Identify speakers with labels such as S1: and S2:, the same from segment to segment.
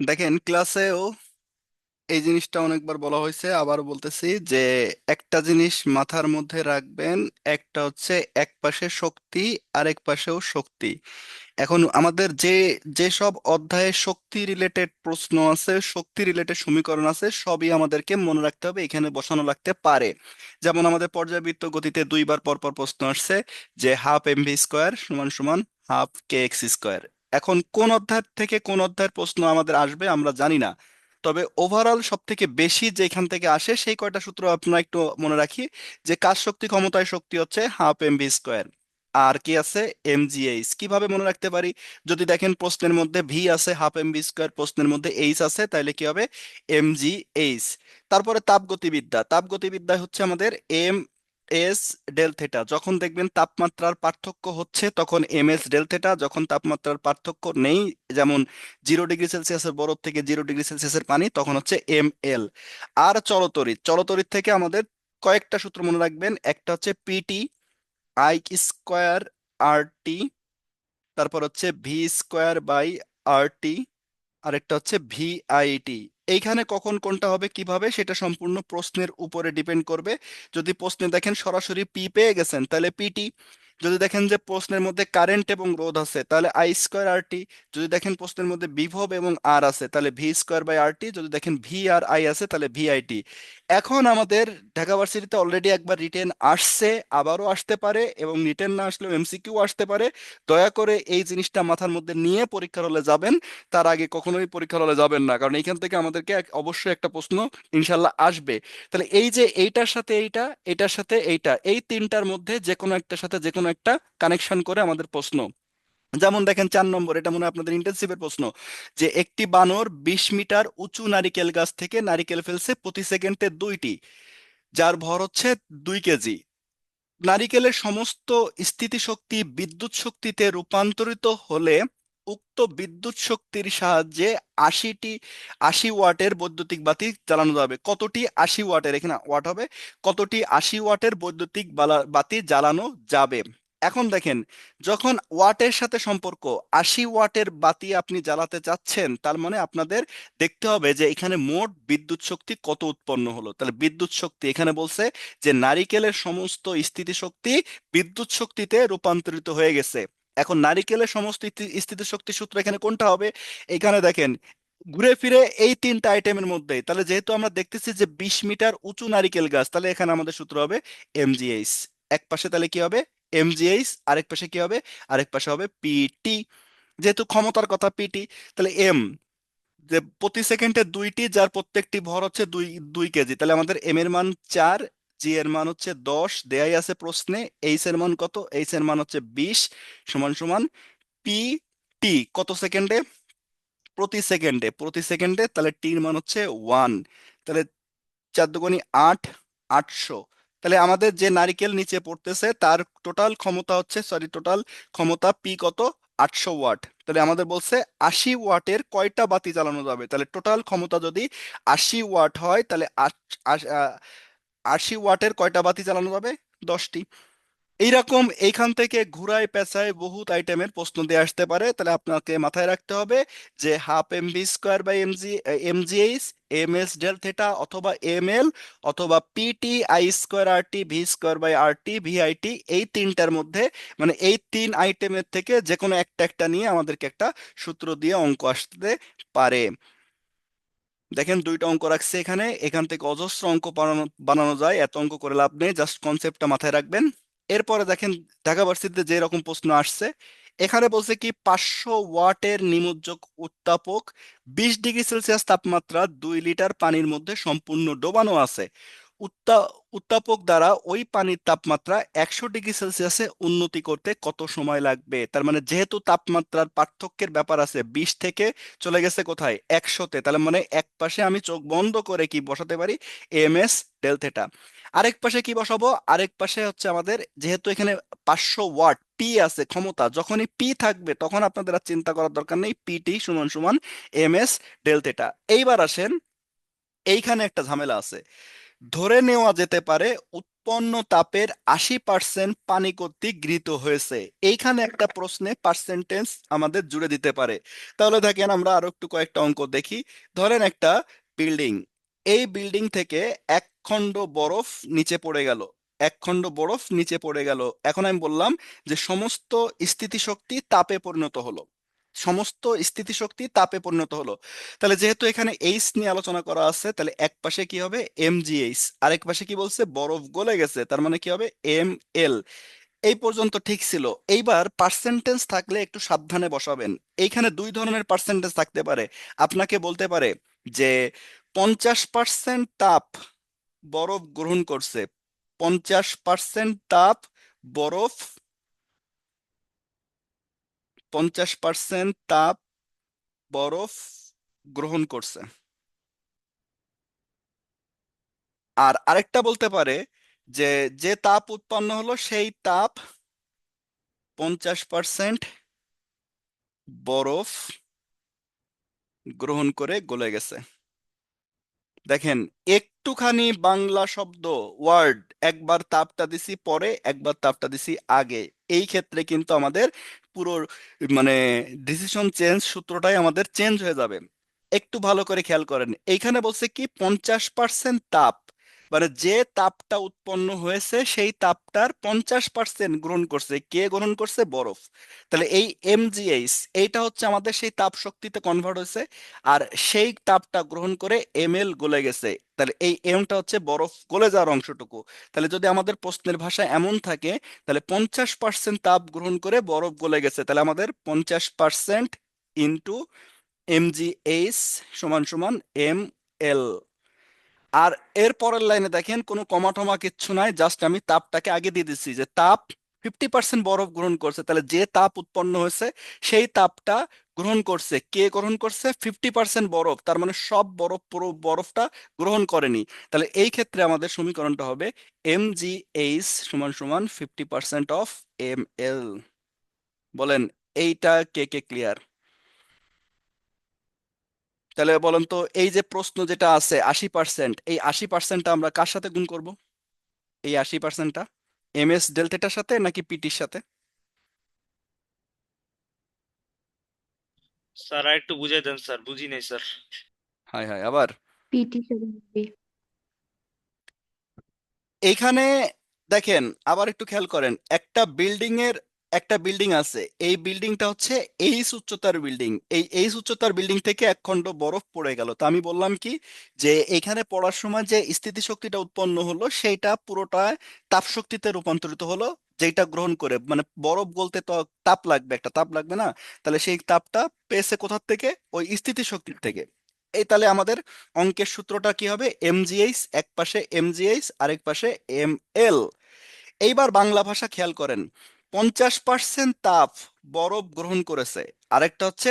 S1: দেখেন, ক্লাসেও এই জিনিসটা অনেকবার বলা হয়েছে। আবার বলতেছি যে, একটা জিনিস মাথার মধ্যে রাখবেন, একটা হচ্ছে এক পাশে শক্তি, আরেক পাশেও শক্তি। এখন আমাদের যে যেসব অধ্যায়ে শক্তি রিলেটেড প্রশ্ন আছে, শক্তি রিলেটেড সমীকরণ আছে, সবই আমাদেরকে মনে রাখতে হবে, এখানে বসানো লাগতে পারে। যেমন আমাদের পর্যাবৃত্ত গতিতে দুইবার পর পর প্রশ্ন আসছে যে হাফ এম ভি স্কোয়ার সমান সমান হাফ কে এক্স স্কোয়ার এখন কোন অধ্যায় থেকে কোন অধ্যায়ের প্রশ্ন আমাদের আসবে আমরা জানি না। তবে ওভারঅল সব থেকে বেশি যেখান থেকে আসে সেই কয়টা সূত্র আপনারা একটু মনে রাখি, যে কাজ শক্তি, ক্ষমতায় শক্তি হচ্ছে হাফ এম ভি স্কোয়ার আর কি আছে এম জি এমজিএইচ কীভাবে মনে রাখতে পারি? যদি দেখেন প্রশ্নের মধ্যে ভি আছে হাফ এম ভি স্কোয়ার প্রশ্নের মধ্যে এইচ আছে তাহলে কি হবে? এম জি এমজিএইচ তারপরে তাপগতিবিদ্যা। তাপগতিবিদ্যা হচ্ছে আমাদের এম এস ডেল থেটা যখন দেখবেন তাপমাত্রার পার্থক্য হচ্ছে, তখন এম এস ডেল থেটা যখন তাপমাত্রার পার্থক্য নেই, যেমন জিরো ডিগ্রি সেলসিয়াসের বরফ থেকে জিরো ডিগ্রি সেলসিয়াসের পানি, তখন হচ্ছে এম এল আর চলতরিৎ চলতরিৎ থেকে আমাদের কয়েকটা সূত্র মনে রাখবেন, একটা হচ্ছে PT I square R T তারপর হচ্ছে V square by R T আরেকটা হচ্ছে ভিআইটি এইখানে কখন কোনটা হবে, কীভাবে, সেটা সম্পূর্ণ প্রশ্নের উপরে ডিপেন্ড করবে। যদি প্রশ্নে দেখেন সরাসরি পি পেয়ে গেছেন, তাহলে পিটি যদি দেখেন যে প্রশ্নের মধ্যে কারেন্ট এবং রোধ আছে, তাহলে আই স্কোয়ার আর টি যদি দেখেন প্রশ্নের মধ্যে বিভব এবং আর আছে, তাহলে V square by R T যদি দেখেন ভি আর আই আছে, তাহলে ভি আই টি এখন আমাদের ঢাকা ভার্সিটিতে অলরেডি একবার রিটেন আসছে, আবারও আসতে পারে এবং রিটেন না আসলেও এমসিকিউ আসতে পারে। দয়া করে এই জিনিসটা মাথার মধ্যে নিয়ে পরীক্ষার হলে যাবেন, তার আগে কখনোই পরীক্ষার হলে যাবেন না, কারণ এইখান থেকে আমাদেরকে অবশ্যই একটা প্রশ্ন ইনশাল্লাহ আসবে। তাহলে এই যে এইটার সাথে এইটা, এটার সাথে এইটা, এই তিনটার মধ্যে যে কোনো একটার সাথে যে কোনো একটা কানেকশন করে আমাদের প্রশ্ন। যেমন দেখেন চার নম্বর, এটা মনে হয় আপনাদের ইন্টেন্সিভের প্রশ্ন। যে একটি বানর বিশ মিটার উঁচু নারিকেল গাছ থেকে নারিকেল ফেলছে প্রতি সেকেন্ডে দুইটি, যার ভর হচ্ছে দুই কেজি। নারিকেলের সমস্ত স্থিতিশক্তি বিদ্যুৎ শক্তিতে রূপান্তরিত হলে উক্ত বিদ্যুৎ শক্তির সাহায্যে আশিটি, আশি ওয়াটের বৈদ্যুতিক বাতি জ্বালানো যাবে। কতটি? আশি ওয়াটের, এখানে ওয়াট হবে। কতটি? আশি ওয়াটের বৈদ্যুতিক বাতি জ্বালানো যাবে? এখন দেখেন, যখন ওয়াটের সাথে সম্পর্ক, আশি ওয়াটের বাতি আপনি জ্বালাতে চাচ্ছেন, তার মানে আপনাদের দেখতে হবে যে এখানে মোট বিদ্যুৎ শক্তি কত উৎপন্ন হলো। তাহলে বিদ্যুৎ শক্তি এখানে বলছে যে নারিকেলের সমস্ত স্থিতিশক্তি বিদ্যুৎ শক্তিতে রূপান্তরিত হয়ে গেছে। এখন নারিকেলের সমস্ত স্থিতি- স্থিতিশক্তি সূত্র এখানে কোনটা হবে? এখানে দেখেন, ঘুরে ফিরে এই তিনটা আইটেমের মধ্যেই। তাহলে যেহেতু আমরা দেখতেছি যে বিশ মিটার উঁচু নারিকেল গাছ, তাহলে এখানে আমাদের সূত্র হবে এমজিএইচ এক পাশে তাহলে কি হবে? এমজিএইচ আরেক পাশে কি হবে? আরেক পাশে হবে পিটি যেহেতু ক্ষমতার কথা পিটি তাহলে এম যে প্রতি সেকেন্ডে দুইটি, যার প্রত্যেকটি ভর হচ্ছে দুই দুই কেজি, তাহলে আমাদের এম এর মান চার জি এর মান হচ্ছে দশ, দেয়াই আছে প্রশ্নে এইচ এর মান কত? এইচ এর মান হচ্ছে বিশ, সমান সমান পি টি কত সেকেন্ডে? প্রতি সেকেন্ডে প্রতি সেকেন্ডে তাহলে টির মান হচ্ছে ওয়ান তাহলে চার দুগুণী আট, আটশো তাহলে আমাদের যে নারিকেল নিচে পড়তেছে, তার টোটাল ক্ষমতা হচ্ছে সরি টোটাল ক্ষমতা পি কত? আটশো ওয়াট। তাহলে আমাদের বলছে আশি ওয়াটের কয়টা বাতি চালানো যাবে? তাহলে টোটাল ক্ষমতা যদি আশি ওয়াট হয়, তাহলে আশ- ওয়াটের কয়টা বাতি চালানো যাবে? দশটি। এইরকম এইখান থেকে ঘুরায় পেঁচায় বহুত আইটেমের প্রশ্ন দিয়ে আসতে পারে। তাহলে আপনাকে মাথায় রাখতে হবে যে half M V square by M G M G H M S del theta অথবা এম এল অথবা PT I square R T V square by R T V I T এই তিনটার মধ্যে মানে এই তিন আইটেমের থেকে যে কোনো একটা একটা নিয়ে আমাদেরকে একটা সূত্র দিয়ে অঙ্ক আসতে পারে। দেখেন দুইটা অঙ্ক রাখছে এখানে। এখান থেকে অজস্র অঙ্ক বানানো যায়। এত অঙ্ক করে লাভ নেই। জাস্ট কনসেপ্টটা মাথায় রাখবেন। এরপরে দেখেন ঢাকা ভার্সিটিতে যে রকম প্রশ্ন আসছে, এখানে বলছে কি পাঁচশো ওয়াটের নিমজ্জক উত্তাপক, বিশ ডিগ্রি সেলসিয়াস তাপমাত্রা, দুই লিটার পানির মধ্যে সম্পূর্ণ ডোবানো আছে। উত্তা, উত্তাপক দ্বারা ওই পানির তাপমাত্রা একশো ডিগ্রি সেলসিয়াসে উন্নতি করতে কত সময় লাগবে? তার মানে যেহেতু তাপমাত্রার পার্থক্যের ব্যাপার আছে, বিশ থেকে চলে গেছে কোথায়? একশোতে। তাহলে মানে এক পাশে আমি চোখ বন্ধ করে কি বসাতে পারি? M S, del theta. আরেক পাশে কি বসাবো? আরেক পাশে হচ্ছে আমাদের যেহেতু এখানে পাঁচশো ওয়াট পি আছে ক্ষমতা, যখনই পি থাকবে তখন আপনাদের আর চিন্তা করার দরকার নেই। পিটি সমান সমান এম এস ডেল থেটা এইবার আসেন, এইখানে একটা ঝামেলা আছে। ধরে নেওয়া যেতে পারে উৎপন্ন তাপের আশি পার্সেন্ট পানি কর্তৃক গৃহীত হয়েছে। এইখানে একটা প্রশ্নে পার্সেন্টেজ আমাদের জুড়ে দিতে পারে। তাহলে দেখেন আমরা আরও একটু কয়েকটা অঙ্ক দেখি। ধরেন একটা বিল্ডিং এই বিল্ডিং থেকে এক খণ্ড বরফ নিচে পড়ে গেল। এক খণ্ড বরফ নিচে পড়ে গেল। এখন আমি বললাম যে সমস্ত স্থিতিশক্তি তাপে পরিণত হলো। সমস্ত স্থিতিশক্তি তাপে পরিণত হলো। তাহলে যেহেতু এখানে এইচ নিয়ে আলোচনা করা আছে, তাহলে এক পাশে কি হবে? এম জি এইচ আরেক পাশে কি বলছে? বরফ গলে গেছে। তার মানে কি হবে? এম এল এই পর্যন্ত ঠিক ছিল। এইবার পার্সেন্টেজ থাকলে একটু সাবধানে বসাবেন। এইখানে দুই ধরনের পার্সেন্টেজ থাকতে পারে। আপনাকে বলতে পারে যে পঞ্চাশ পার্সেন্ট তাপ বরফ গ্রহণ করছে। পঞ্চাশ পার্সেন্ট তাপ, বরফ, পঞ্চাশ পার্সেন্ট তাপ, বরফ গ্রহণ করছে। আর আরেকটা বলতে পারে যে যে তাপ উৎপন্ন হলো সেই তাপ পঞ্চাশ পার্সেন্ট বরফ গ্রহণ করে গলে গেছে। দেখেন একটুখানি বাংলা শব্দ ওয়ার্ড একবার তাপটা দিছি পরে, একবার তাপটা দিছি আগে। এই ক্ষেত্রে কিন্তু আমাদের পুরো মানে ডিসিশন চেঞ্জ সূত্রটাই আমাদের চেঞ্জ হয়ে যাবে। একটু ভালো করে খেয়াল করেন। এইখানে বলছে কি, পঞ্চাশ পার্সেন্ট তাপ। মানে যে তাপটা উৎপন্ন হয়েছে, সেই তাপটার পঞ্চাশ পার্সেন্ট গ্রহণ করছে। কে গ্রহণ করছে? বরফ। তাহলে এই এমজিএইচ এইটা হচ্ছে আমাদের সেই তাপ শক্তিতে কনভার্ট হয়েছে। আর সেই তাপটা গ্রহণ করে এমএল গলে গেছে। তাহলে এই এমটা হচ্ছে বরফ গলে যাওয়ার অংশটুকু। তাহলে যদি আমাদের প্রশ্নের ভাষা এমন থাকে, তাহলে পঞ্চাশ পার্সেন্ট তাপ গ্রহণ করে বরফ গলে গেছে। তাহলে আমাদের পঞ্চাশ পার্সেন্ট ইন্টু এমজিএইচ সমান সমান এম এল আর এর পরের লাইনে দেখেন, কোনো কমা টমা কিচ্ছু নাই, জাস্ট আমি তাপটাকে আগে দিয়ে দিচ্ছি যে তাপ ফিফটি পার্সেন্ট বরফ গ্রহণ করছে। তাহলে যে তাপ উৎপন্ন হয়েছে, সেই তাপটা গ্রহণ করছে। কে গ্রহণ করছে? ফিফটি পার্সেন্ট বরফ। তার মানে সব বরফ পুরো বরফটা গ্রহণ করেনি। তাহলে এই ক্ষেত্রে আমাদের সমীকরণটা হবে এম জি এইচ সমান সমান fifty percent of M L বলেন, এইটা কে কে ক্লিয়ার তাহলে বলেন তো, এই যে প্রশ্ন যেটা আছে, আশি পার্সেন্ট এই আশি পার্সেন্টটা আমরা কার সাথে গুণ করব? এই আশি পার্সেন্টটা এম এস ডেল্টাটার সাথে নাকি পিটির সাথে?
S2: স্যার আর একটু বুঝাই দেন স্যার বুঝি নাই স্যার
S1: হাই হাই আবার
S3: পিটি
S1: এইখানে দেখেন আবার একটু খেয়াল করেন একটা বিল্ডিং এর একটা বিল্ডিং আছে। এই বিল্ডিংটা হচ্ছে এইচ উচ্চতার বিল্ডিং এই এইচ উচ্চতার বিল্ডিং থেকে এক খণ্ড বরফ পড়ে গেল। তো আমি বললাম কি যে এখানে পড়ার সময় যে স্থিতিশক্তিটা উৎপন্ন হলো সেইটা পুরোটা তাপশক্তিতে রূপান্তরিত হলো। যেটা গ্রহণ করে মানে বরফ গলতে তো তাপ লাগবে, একটা তাপ লাগবে না? তাহলে সেই তাপটা পেয়েছে কোথার থেকে? ওই স্থিতিশক্তির থেকে। এই তাহলে আমাদের অঙ্কের সূত্রটা কি হবে? এম এমজিএইচ, এক পাশে এম এমজিএইচ, আরেক পাশে এম এল এইবার বাংলা ভাষা খেয়াল করেন। পঞ্চাশ পার্সেন্ট তাপ বরফ গ্রহণ করেছে, আরেকটা হচ্ছে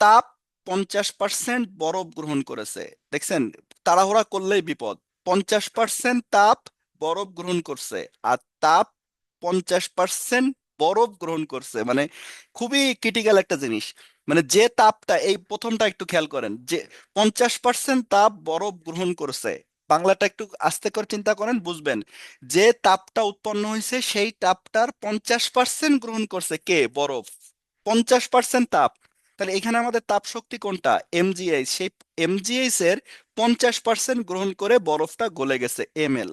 S1: তাপ পঞ্চাশ পার্সেন্ট বরফ গ্রহণ করেছে। দেখছেন? তাড়াহুড়া করলেই বিপদ। পঞ্চাশ পার্সেন্ট তাপ বরফ গ্রহণ করছে, আর তাপ পঞ্চাশ পার্সেন্ট বরফ গ্রহণ করছে। মানে খুবই ক্রিটিক্যাল একটা জিনিস। মানে যে তাপটা, এই প্রথমটা একটু খেয়াল করেন, যে পঞ্চাশ পার্সেন্ট তাপ বরফ গ্রহণ করছে। বাংলাটা একটু আস্তে করে চিন্তা করেন, বুঝবেন। যে তাপটা উৎপন্ন হয়েছে, সেই তাপটার পঞ্চাশ পার্সেন্ট গ্রহণ করছে কে? বরফ। পঞ্চাশ পার্সেন্ট তাপ। তাহলে এখানে আমাদের তাপ শক্তি কোনটা? এমজিএইচ সেই এমজিএইচ এর পঞ্চাশ পার্সেন্ট গ্রহণ করে বরফটা গলে গেছে এমএল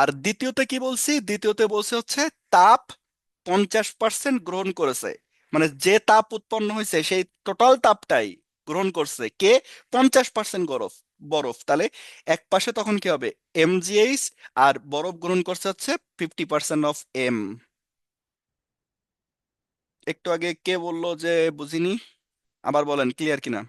S1: আর দ্বিতীয়তে কি বলছি? দ্বিতীয়তে বলছে হচ্ছে তাপ পঞ্চাশ পার্সেন্ট গ্রহণ করেছে। মানে যে তাপ উৎপন্ন হয়েছে, সেই টোটাল তাপটাই গ্রহণ করছে। কে? পঞ্চাশ পার্সেন্ট বরফ বরফ। তাহলে এক পাশে তখন কি হবে? এমজিএইচ আর বরফ গ্রহণ করছে হচ্ছে ফিফটি পার্সেন্ট অফ এম একটু আগে কে বলল যে বুঝিনি? আবার বলেন ক্লিয়ার কিনা?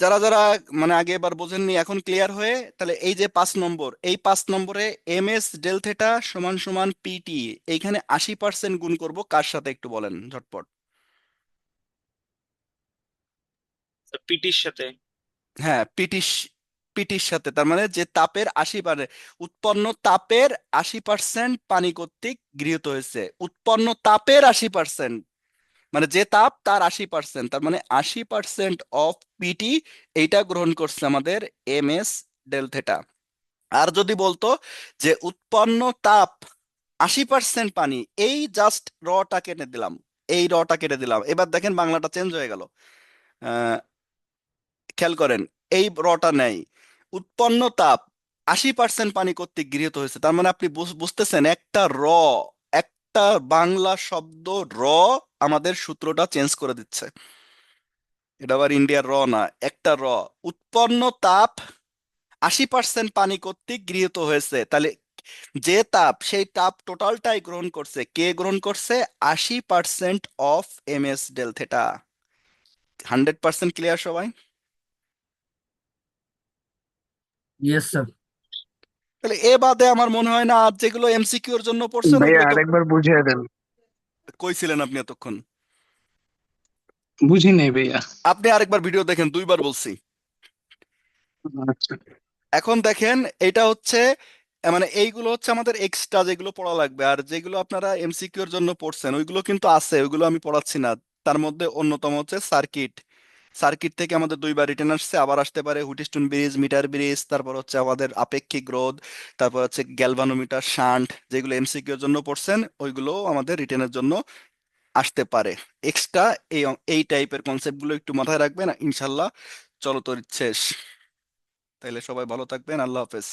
S1: যারা যারা মানে আগে এবার বোঝেননি এখন ক্লিয়ার হয়ে তাহলে এই যে পাঁচ নম্বর এই পাঁচ নম্বরে এম এস ডেল থেটা সমান সমান পিটি এইখানে আশি পার্সেন্ট গুণ করব কার সাথে একটু বলেন ঝটপট।
S2: পিটির সাথে?
S1: হ্যাঁ পিটির পিটির সাথে তার মানে যে তাপের আশি মানে উৎপন্ন তাপের আশি পার্সেন্ট পানি কর্তৃক গৃহীত হয়েছে উৎপন্ন তাপের আশি পার্সেন্ট মানে যে তাপ, তার আশি পার্সেন্ট তার মানে আশি পার্সেন্ট অফ পিটি এইটা গ্রহণ করছে আমাদের এম এস ডেল থেটা আর যদি বলতো যে উৎপন্ন তাপ আশি পার্সেন্ট পানি, এই জাস্ট রটা কেটে দিলাম, এই রটা কেটে দিলাম। এবার দেখেন বাংলাটা চেঞ্জ হয়ে গেল। খেয়াল করেন, এই রটা নেই। উৎপন্ন তাপ আশি পার্সেন্ট পানি কর্তৃক গৃহীত হয়েছে। তার মানে আপনি বুঝ- বুঝতেছেন একটা র একটা বাংলা শব্দ র আমাদের সূত্রটা চেঞ্জ করে দিচ্ছে। এটা আবার ইন্ডিয়ার র না, একটা র। উৎপন্ন তাপ আশি পার্সেন্ট পানি কর্তৃক গৃহীত হয়েছে। তাহলে যে তাপ, সেই তাপ টোটালটাই গ্রহণ করছে। কে গ্রহণ করছে? আশি percent of M S del theta hundred percent clear সবাই?
S3: ইয়েস স্যার
S1: তাহলে এ বাদে আমার মনে হয় না আর যেগুলো এমসিকিউ এর জন্য পড়ছেন
S4: ভাইয়া
S1: ওগুলো তো
S4: আরেকবার বুঝিয়ে দেন।
S1: কইছিলেন আপনি এতক্ষণ?
S4: বুঝি নাই ভাইয়া।
S1: আপনি আরেকবার ভিডিও দেখেন দুইবার বলছি।
S4: আচ্ছা।
S1: এখন দেখেন এটা হচ্ছে মানে এইগুলো হচ্ছে আমাদের এক্সট্রা যেগুলো পড়া লাগবে। আর যেগুলো আপনারা এমসিকিউ এর জন্য পড়ছেন ওইগুলো কিন্তু আছে ওইগুলো আমি পড়াচ্ছি না। তার মধ্যে অন্যতম হচ্ছে সার্কিট সার্কিট থেকে আমাদের দুইবার রিটার্ন আসছে, আবার আসতে পারে হুইটস্টোন ব্রিজ মিটার ব্রিজ তারপর হচ্ছে আমাদের আপেক্ষিক রোধ, তারপর হচ্ছে গ্যালভানোমিটার শান্ট যেগুলো এমসিকিউ এর জন্য পড়ছেন, ওইগুলো আমাদের রিটার্নের জন্য আসতে পারে। এক্সট্রা এই এই টাইপের কনসেপ্টগুলো একটু মাথায় রাখবেন, ইনশাল্লাহ চলো তো শেষ। তাইলে সবাই ভালো থাকবেন, আল্লাহ হাফেজ।